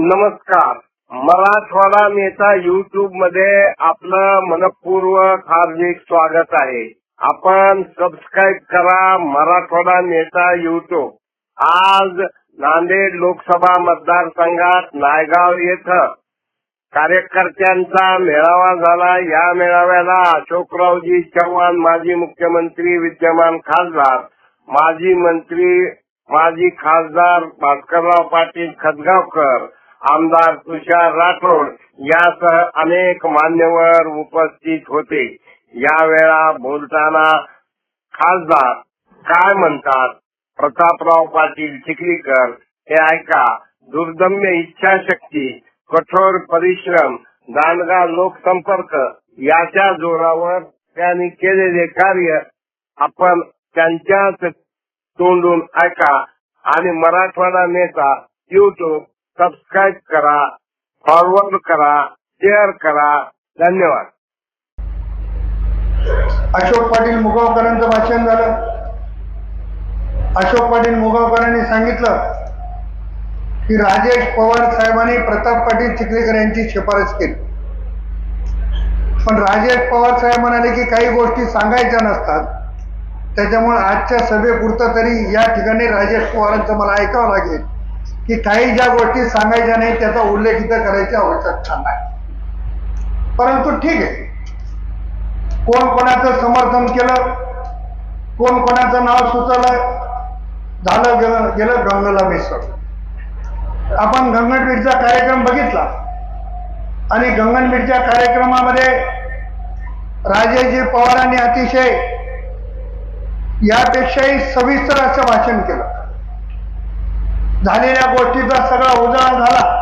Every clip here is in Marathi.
नमस्कार. मराठवाडा नेता युट्यूबमध्ये आपलं मनपूर्वक हार्दिक स्वागत आहे. आपण सबस्क्राईब करा मराठवाडा नेता युट्यूब आज नांदेड लोकसभा मतदारसंघात नायगाव येथं कार्यकर्त्यांचा मेळावा झाला. या मेळाव्याला अशोकरावजी चव्हाण माजी मुख्यमंत्री विद्यमान खासदार माजी मंत्री माजी खासदार भास्करराव पाटील खतगावकर आमदार तुषार राठोड यासह अनेक मान्यवर उपस्थित होते. यावेळा बोलताना खासदार काय म्हणतात? प्रतापराव पाटील चिखलीकर हे ऐका. दुर्दम्य इच्छाशक्ती कठोर परिश्रम दांडगा लोकसंपर्क याच्या जोरावर त्यांनी केलेले कार्य आपण त्यांच्याच तोंडून ऐका. आणि मराठवाडा नेता युट्यूब सबस्क्राईब करा फॉरवर्ड करा शेअर करा. धन्यवाद. अशोक पाटील मुगावकरांचं भाषण झालं. अशोक पाटील मुगावकरांनी सांगितलं की राजेश पवार साहेबांनी प्रताप पाटील चिखलीकर यांची शिफारस केली. पण राजेश पवार साहेब म्हणाले की काही गोष्टी सांगायच्या नसतात. त्याच्यामुळे आजच्या सभेपुरतं तरी या ठिकाणी राजेश पवारांचं मला ऐकावं लागेल. की काही ज्या गोष्टी सांगायच्या नाही त्याचा उल्लेख इथं करायची आवश्यकता नाही. परंतु ठीक आहे. कोण कोणाचं समर्थन केलं कोण कोणाचं नाव सुचवलं झालं गेलं गेलं गंगला मिसळ. आपण गंगनबीडचा कार्यक्रम बघितला. आणि गंगनबीडच्या कार्यक्रमामध्ये राजेजी पवारांनी अतिशय यापेक्षाही सविस्तर असं भाषण केलं. झालेल्या गोष्टीचा सगळा उजाळा झाला.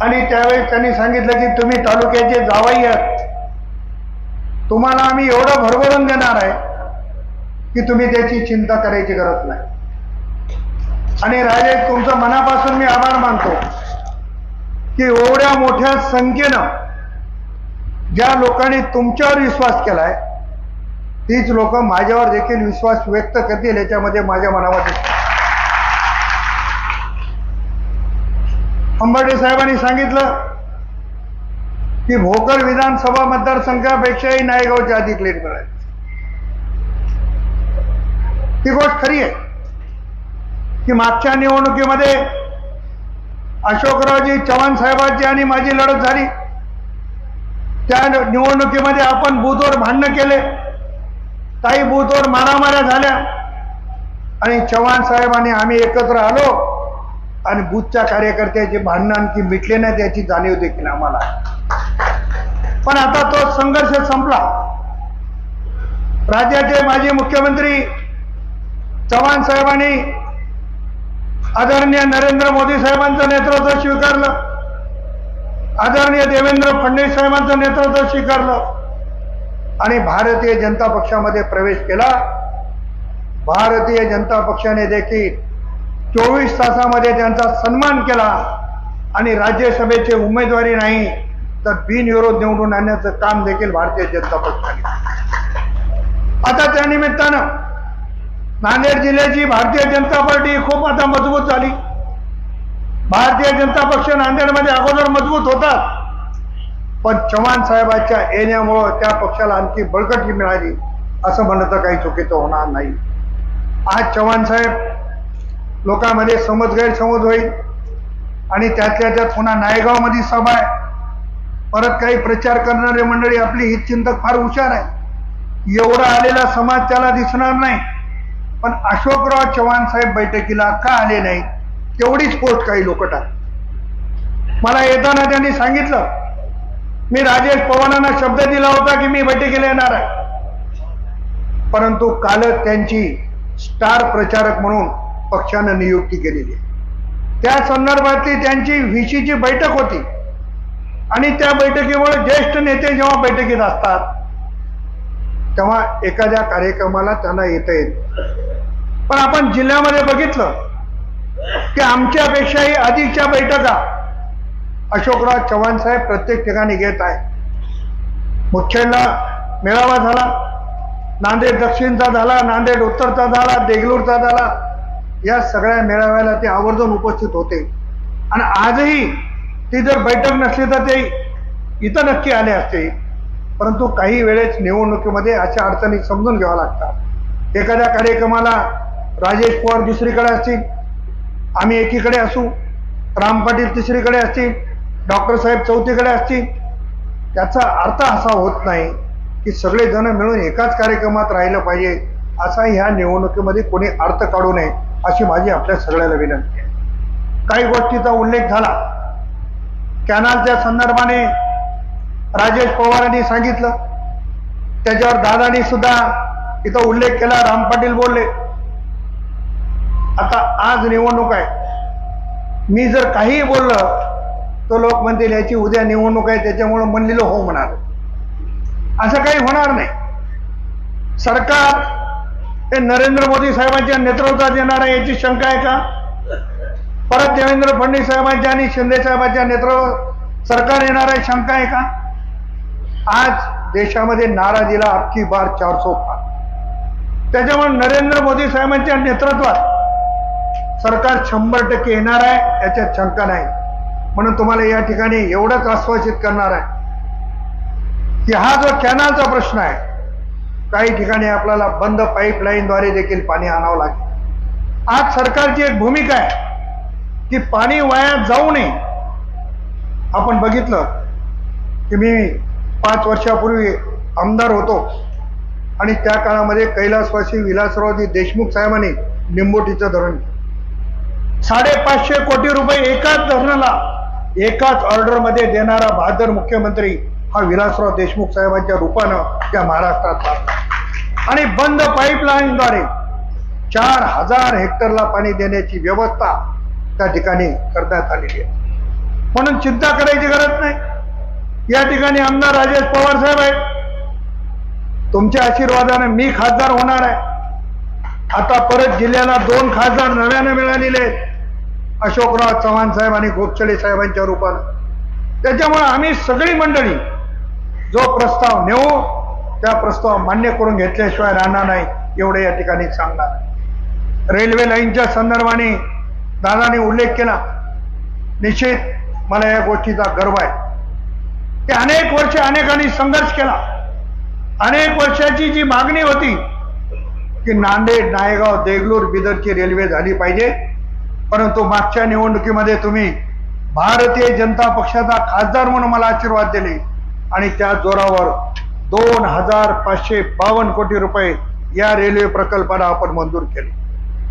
आणि त्यावेळेस त्यांनी सांगितलं की तुम्ही तालुक्याचे जावाई आहात. तुम्हाला आम्ही एवढं भरभरून देणार आहे की तुम्ही त्याची चिंता करायची गरज नाही. आणि राजे तुमचं मनापासून मी आभार मानतो की एवढ्या मोठ्या संख्येनं ज्या लोकांनी तुमच्यावर विश्वास केलाय तीच लोक माझ्यावर देखील विश्वास व्यक्त करतील याच्यामध्ये माझ्या मनामध्ये अंबाडे साहेबांनी सांगितलं की भोकर विधानसभा मतदारसंघापेक्षाही नायगावच्या अधिक लीड मिळाली ती गोष्ट खरी आहे. की मागच्या निवडणुकीमध्ये अशोकरावजी चव्हाण साहेबांची आणि माझी लढत झाली. त्या निवडणुकीमध्ये आपण बूथवर भांडणं केले. काही बूथवर मारामाऱ्या झाल्या. आणि चव्हाण साहेबांनी आम्ही एकत्र आलो. आणि बुथच्या कार्यकर्त्याचे भांडणं आणखी मिटले नाही त्याची जाणीव देखील आम्हाला पण आता तो संघर्ष संपला. राज्याचे माजी मुख्यमंत्री चव्हाण साहेबांनी आदरणीय नरेंद्र मोदी साहेबांचं नेतृत्व स्वीकारलं. आदरणीय देवेंद्र फडणवीस साहेबांचं नेतृत्व स्वीकारलं. आणि भारतीय जनता पक्षामध्ये प्रवेश केला. भारतीय जनता पक्षाने देखील चोवीस तासामध्ये त्यांचा सन्मान केला. आणि राज्यसभेचे उमेदवारी नाही तर बिनविरोध निवडून आणण्याचं काम देखील भारतीय जनता पक्षाने आता त्या निमित्तानं नांदेड जिल्ह्याची भारतीय जनता पार्टी खूप आता मजबूत झाली. भारतीय जनता पक्ष नांदेडमध्ये अगोदर मजबूत होता पण चव्हाण साहेबांच्या येण्यामुळं त्या पक्षाला आणखी बळकटी मिळाली असं म्हणणं तर काही चुकीचं होणार नाही. आज चव्हाण साहेब लोकांमध्ये समज गैरसमज होईल. आणि त्यातल्या त्यात पुन्हा नायगावमध्ये सभा आहे. परत काही प्रचार करणारे मंडळी आपली हितचिंतक फार हुशार आहे. एवढा आलेला समाज त्याला दिसणार नाही. पण अशोकराव चव्हाण साहेब बैठकीला का आले नाही तेवढीच पोस्ट काही लोक टाक मला येताना त्यांनी सांगितलं मी राजेश पवारांना शब्द दिला होता की मी बैठकीला येणार आहे. परंतु कालच त्यांची स्टार प्रचारक म्हणून पक्षानं नियुक्ती केलेली आहे. त्या संदर्भातली त्यांची व्हीसीची बैठक होती. आणि त्या बैठकीमुळे ज्येष्ठ नेते जेव्हा बैठकीत असतात तेव्हा एखाद्या कार्यक्रमाला त्यांना येता येत पण आपण जिल्ह्यामध्ये बघितलं की आमच्यापेक्षाही अधिकच्या बैठका अशोकराव चव्हाण साहेब प्रत्येक ठिकाणी घेत आहे मुख्यला मेळावा झाला नांदेड दक्षिणचा झाला नांदेड उत्तरचा झाला देगलूरचा झाला या सगळ्या मेळाव्याला ते आवर्जून उपस्थित होते. आणि आजही ती जर बैठक नसली तर ते इथं नक्की आले असते. परंतु काही वेळेस निवडणुकीमध्ये अशा अडचणी समजून घ्याव्या लागतात. एखाद्या कार्यक्रमाला राजेश पवार दुसरीकडे असतील आम्ही एकीकडे असू राम पाटील तिसरीकडे असतील डॉक्टर साहेब चौथीकडे असतील त्याचा अर्थ असा होत नाही की सगळेजण मिळून एकाच कार्यक्रमात राहिलं पाहिजे असा ह्या निवडणुकीमध्ये कोणी अर्थ काढू नये. अशी माझी आपल्या सगळ्याला विनंती आहे. काही गोष्टीचा उल्लेख झाला. कॅनलच्या संदर्भाने राजेश पवारांनी सांगितलं. त्याच्यावर दादानी सुद्धा इथं उल्लेख केला. राम पाटील बोलले. आता आज निवडणूक आहे. मी जर काहीही बोललं तर लोक म्हणतील याची उद्या निवडणूक आहे त्याच्यामुळे म्हणलेलं हो म्हणाल. असं काही होणार नाही. सरकार हे नरेंद्र मोदी साहेबांच्या नेतृत्वात येणार आहे याची शंका आहे का? परत देवेंद्र फडणवीस साहेबांच्या आणि शिंदे साहेबांच्या नेतृत्व सरकार येणार आहे शंका आहे का? आज देशामध्ये नाराजीला अख्खी बार चार पार त्याच्यामुळे नरेंद्र मोदी साहेबांच्या नेतृत्वात सरकार शंभर टक्के येणार आहे याच्यात शंका नाही. म्हणून तुम्हाला या ठिकाणी एवढंच आश्वासित करणार आहे की हा जो कॅनलचा प्रश्न आहे काही ठिकाणी आपल्याला बंद पाईपलाईनद्वारे देखील पाणी आणावं लागेल. आज सरकारची एक भूमिका आहे की पाणी वाया जाऊ नये. आपण बघितलं की मी पाच वर्षापूर्वी आमदार होतो आणि त्या काळामध्ये कैलासवासी विलासरावजी देशमुख साहेबांनी निंबोटीचं धरण साडेपाचशे कोटी रुपये एकाच धरणाला एकाच ऑर्डरमध्ये देणारा बहादर मुख्यमंत्री हा विलासराव देशमुख साहेबांच्या रूपानं त्या महाराष्ट्रात लागला. आणि बंद पाईपलाईनद्वारे चार हजार हेक्टरला पाणी देण्याची व्यवस्था त्या ठिकाणी करण्यात आलेली आहे. म्हणून चिंता करायची गरज नाही. या ठिकाणी आमदार राजेश पवार साहेब आहेत. तुमच्या आशीर्वादाने मी खासदार होणार आहे. आता परत जिल्ह्याला दोन खासदार नव्याने मिळालेले आहेत. अशोकराव चव्हाण साहेब आणि गोपचडे साहेबांच्या रूपानं. त्याच्यामुळे आम्ही सगळी मंडळी जो प्रस्ताव नेऊ त्या प्रस्ताव मान्य करून घेतल्याशिवाय राहणार नाही एवढं या ठिकाणी सांगणार. रेल्वे लाईनच्या संदर्भाने दादाने उल्लेख केला. निश्चित मला या गोष्टीचा गर्व आहे. की अनेक वर्ष अनेकांनी संघर्ष केला. अनेक वर्षाची जी मागणी होती की नांदेड नायगाव देगलूर बिदरची रेल्वे झाली पाहिजे. परंतु मागच्या निवडणुकीमध्ये तुम्ही भारतीय जनता पक्षाचा खासदार म्हणून मला आशीर्वाद दिले आणि त्या जोरावर दोन हजार पाचशे बावन्न कोटी रुपये या रेल्वे प्रकल्पाला आपण मंजूर केले.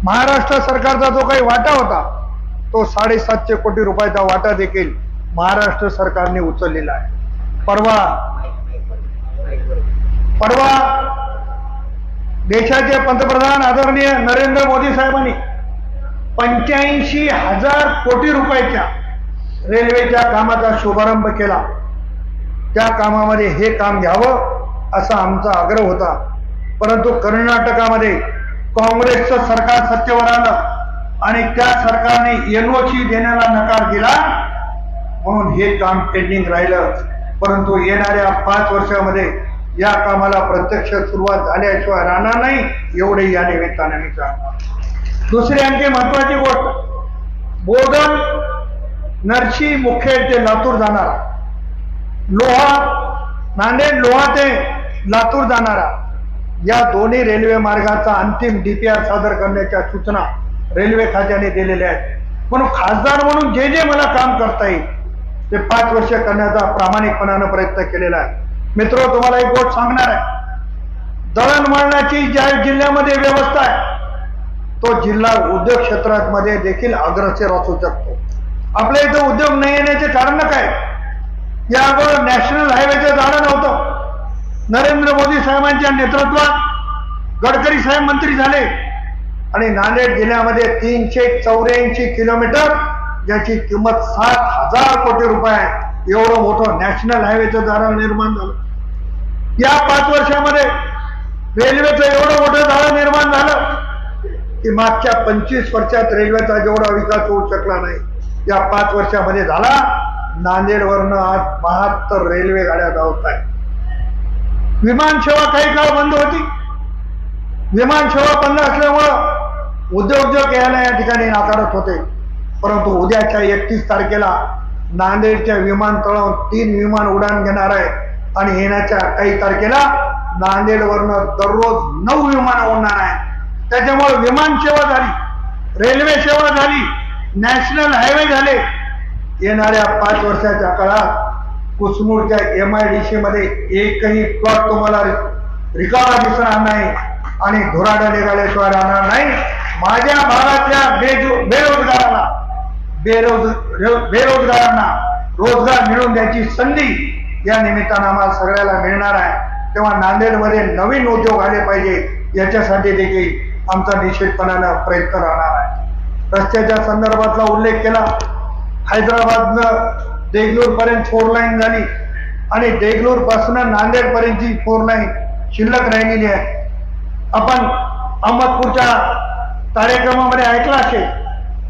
महाराष्ट्र सरकारचा जो काही वाटा होता तो साडेसातशे कोटी रुपयाचा वाटा देखील महाराष्ट्र सरकारने उचललेला आहे. परवा परवा देशाचे पंतप्रधान आदरणीय नरेंद्र मोदी साहेबांनी पंच्याऐंशी हजार कोटी रुपयाच्या रेल्वेच्या कामाचा शुभारंभ केला. त्या कामामध्ये हे काम घ्यावं असा आमचा आग्रह होता. परंतु कर्नाटकामध्ये काँग्रेसचं सरकार सत्तेवर आलं आणि त्या सरकारने एनओसी देण्याला नकार दिला म्हणून हे काम पेंडिंग राहिलं. परंतु येणाऱ्या पाच वर्षामध्ये या कामाला प्रत्यक्ष सुरुवात झाल्याशिवाय राहणार नाही एवढे या निमित्ताने मी सांगणार दुसरी आणखी महत्वाची गोष्ट बोधन नरशी मुखेड ते लातूर जाणार. लोहा नांदेड लोहा ते लातूर जाणारा. या दोन्ही रेल्वे मार्गाचा अंतिम डीपीआर सादर करण्याच्या सूचना रेल्वे खात्याने दिलेल्या आहेत. म्हणून खासदार म्हणून जे जे मला काम करता येईल ते पाच वर्ष करण्याचा प्रामाणिकपणानं प्रयत्न केलेला आहे. मित्र तुम्हाला एक गोष्ट सांगणार आहे. दळणवळणाची ज्या जिल्ह्यामध्ये व्यवस्था आहे तो जिल्हा उद्योग क्षेत्रामध्ये देखील अग्रसर असू शकतो. आपल्या इथं उद्योग नाही येण्याचे कारण काय? या अगोदर नॅशनल हायवेचं झाडं नव्हतं. नरेंद्र मोदी साहेबांच्या नेतृत्वात गडकरी साहेब मंत्री झाले. आणि नांदेड जिल्ह्यामध्ये तीनशे चौऱ्याऐंशी किलोमीटर ज्याची किंमत सात हजार कोटी रुपये आहे. एवढं मोठं नॅशनल हायवेचं जाळं निर्माण झालं. या पाच वर्षामध्ये रेल्वेचं एवढं मोठं जाळं निर्माण झालं की मागच्या पंचवीस वर्षात रेल्वेचा जेवढा विकास होऊ शकला नाही या पाच वर्षामध्ये झाला. नांदेडवरनं आज बहात्तर रेल्वे गाड्या धावत आहेत. विमान सेवा काही काळ बंद होती. विमान सेवा बंद असल्यामुळं उद्योजक यायला या ठिकाणी नाकारत होते. परंतु उद्याच्या एकतीस तारखेला नांदेडच्या विमानतळावर तीन विमान उड्डाण घेणार आहे आणि येण्याच्या काही तारखेला नांदेडवरनं दररोज नऊ विमान उडणार आहे त्याच्यामुळे विमान सेवा झाली रेल्वे सेवा झाली नॅशनल हायवे झाले येणाऱ्या पाच वर्षाच्या काळात कुसमूरच्या एम आय डी सी मध्ये एकही प्लॉट तुम्हाला रिकामा दिसणार नाही आणि धुराडा निघाल्याशिवाय राहणार नाही. माझ्या भागातल्या बेजो बेरोजगाराला बेरोज बेरोजगारांना रोजगार मिळवून द्यायची संधी या निमित्तानं आम्हाला सगळ्याला मिळणार आहे. तेव्हा नांदेडमध्ये नवीन उद्योग आले पाहिजे याच्यासाठी देखील आमचा निश्चितपणानं प्रयत्न राहणार आहे. रस्त्याच्या संदर्भातला उल्लेख केला. हैदराबादनं देगलूरपर्यंत फोर लाईन झाली. आणि देगलूरपासून पासून नांदेड पर्यंतची फोर लाईन शिल्लक राहिलेली आहे. आपण अहमदपूरच्या कार्यक्रमामध्ये ऐकलं असेल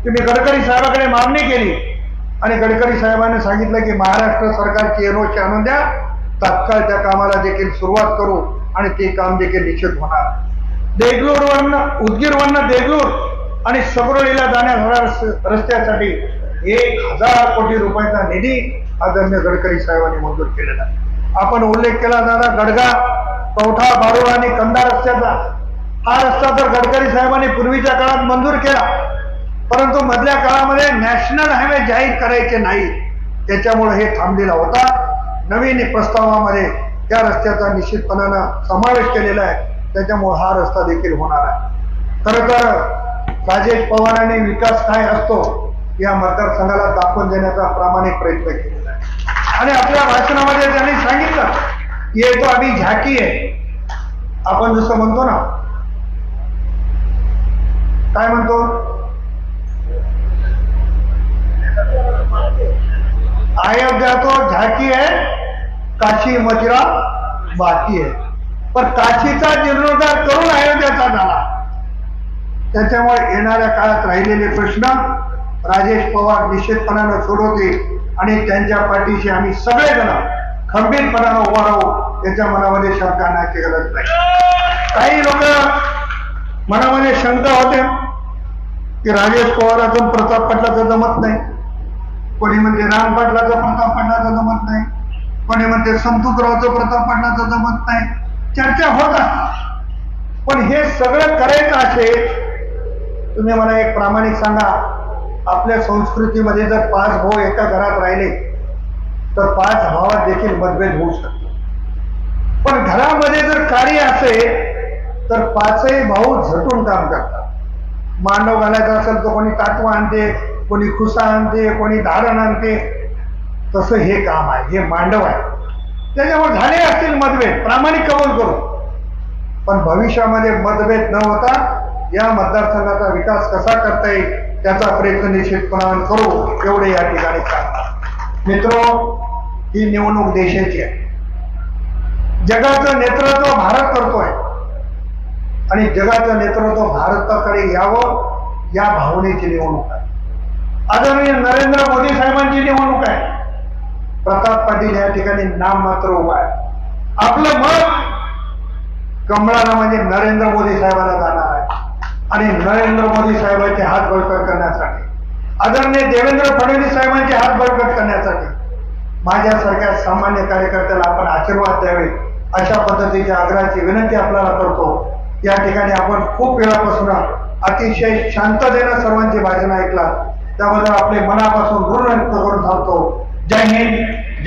की मी गडकरी साहेबाकडे मागणी केली. आणि गडकरी साहेबांनी सांगितलं की महाराष्ट्र सरकारची एनओसी आणून द्या. तात्काळ त्या कामाला देखील सुरुवात करू आणि ते काम देखील निश्चित होणार. देगलूरवरनं उदगीरवरनं देगलूर आणि सगरोलीला जाण्यास रस्त्यासाठी एक हजार कोटी रुपयाचा निधी आदरणीय गडकरी साहेबांनी मंजूर केलेला आपण उल्लेख केला जाणार गडगा कवठा बारूळ आणि कंदा रस्त्याचा. हा रस्ता तर गडकरी साहेबांनी पूर्वीच्या काळात मंजूर केला. परंतु मधल्या काळामध्ये नॅशनल हायवे जाहीर करायचे नाही. त्याच्यामुळे हे थांबलेला होता. नवीन प्रस्तावामध्ये त्या रस्त्याचा निश्चितपणानं समावेश केलेला आहे. त्याच्यामुळे हा रस्ता देखील होणार आहे. खरं तर राजेश पवारांनी विकास काय असतो? या मतदारसंघाला दाखवून देण्याचा प्रामाणिक प्रयत्न केलेला आहे. आणि आपल्या भाषणामध्ये त्यांनी सांगितलं की ये आम्ही झाकी आहे आपण जसं म्हणतो ना काय म्हणतो? अयोध्या तो झाकी आहे काशी मजरा बाकी आहे. पण काशीचा जीर्णोद्धार करून अयोध्याचा झाला. त्याच्यामुळे येणाऱ्या काळात राहिलेले प्रश्न राजेश पवार निश्चितपणानं सोडवतील आणि त्यांच्या पाठीशी आम्ही सगळेजण खंबीरपणानं उभा राहू याच्या मनामध्ये शंका आणण्याची गरज नाही. काही लोक मनामध्ये शंका होत्या की राजेश पवारातून प्रताप पाटलाचं जमत नाही. कोणी म्हणते राम पाटलाचं प्रताप पाटलाचं जमत नाही. कोणी म्हणते संतुकरावचं प्रताप पाटलाचं जमत नाही. चर्चा होत असतात पण हे सगळं करायचं असेल तुम्ही मला एक प्रामाणिक सांगा. आपल्या संस्कृतीमध्ये जर पाच भाऊ एका घरात राहिले तर पाच भावात देखील मतभेद होऊ शकतो. पण घरामध्ये जर कार्य असेल तर पाचही भाऊ झटून काम करतात. मांडव घालायचा असेल तर कोणी ताटवा आणते कोणी खुसा आणते कोणी धारण आणते. तसं हे काम आहे हे मांडव आहे. त्याच्यामुळे झाले असतील मतभेद प्रामाणिक कबूल करू पण भविष्यामध्ये मतभेद न होता या मतदारसंघाचा विकास कसा करता येईल त्याचा प्रयत्न निश्चितपणाने करू एवढे या ठिकाणी सांगतात. मित्र ही निवडणूक देशाची आहे. जगाचं नेतृत्व भारत करतोय. आणि जगाचं नेतृत्व भारताकडे यावं या भावनेची निवडणूक आहे. आदरणीय नरेंद्र मोदी साहेबांची निवडणूक आहे. प्रताप पाटील या ठिकाणी नाम मात्र उभा आहे. आपलं मत कमळाला म्हणजे नरेंद्र मोदी साहेबांना जाणार. आणि नरेंद्र मोदी साहेबांचे हात बळकट करण्यासाठी आदरणीय देवेंद्र फडणवीस साहेबांचे हात बळकट करण्यासाठी माझ्यासारख्या सामान्य कार्यकर्त्याला आपण आशीर्वाद द्यावे अशा पद्धतीच्या आग्रहाची विनंती आपल्याला करतो. या ठिकाणी आपण खूप वेळापासून अतिशय शांततेनं सर्वांची भाषण ऐकला त्याबद्दल आपले मनापासून ऋण व्यक्त करून थांबतो. जय हिंद.